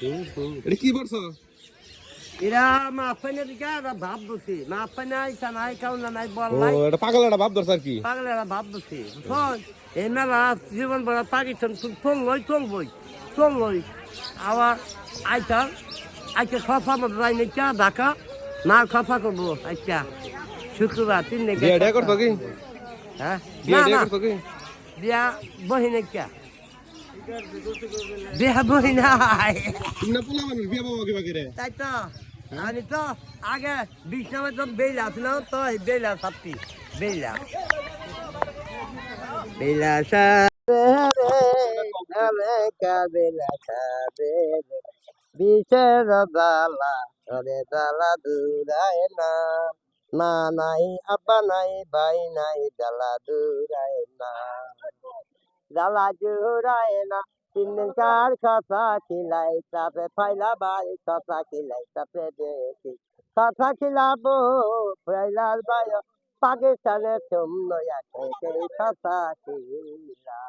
এটা কি বলছো? এরা মাফাইনে দিকে এরা ভাব বসি মাফাইনে আইসা নাই কাউনা নাই বল ও নাই। এটা পাগল একটা ভাব ধরছে আর কি। পাগলেরা ভাব বসি শোন এই মেলা জীবন বড় পাকিস্তান চল লই চল বই চল লই আবার আইতা আইতা খফা মতো যাই নাইকা ঢাকা? না খফা করব আচ্ছা শুক্রবার তিন বিয়ে কি? হ্যাঁ? বিয়ে কি? বিয়া বহি বিয়া বহি নাই তুমি না পোলা মানুষ বিয়ে বাবা কিবা করে? তাই তো আমি তো আগে বিশ নামে তো বেলা ছিল তো বেলা সাপটি বেলা বেলা বিশের দালা রে দালা দূরায় না। মা নাই আব্বা নাই ভাই নাই দালা দূরায় না। দালা দূরায় না তিন দিন কার কথা খিলাই তাপে ফাইলা বাই কথা খিলাই তাপে দেখি কথা খিলাবো ফাইলার বাই পাকিস্তানের সেই কথা খিলা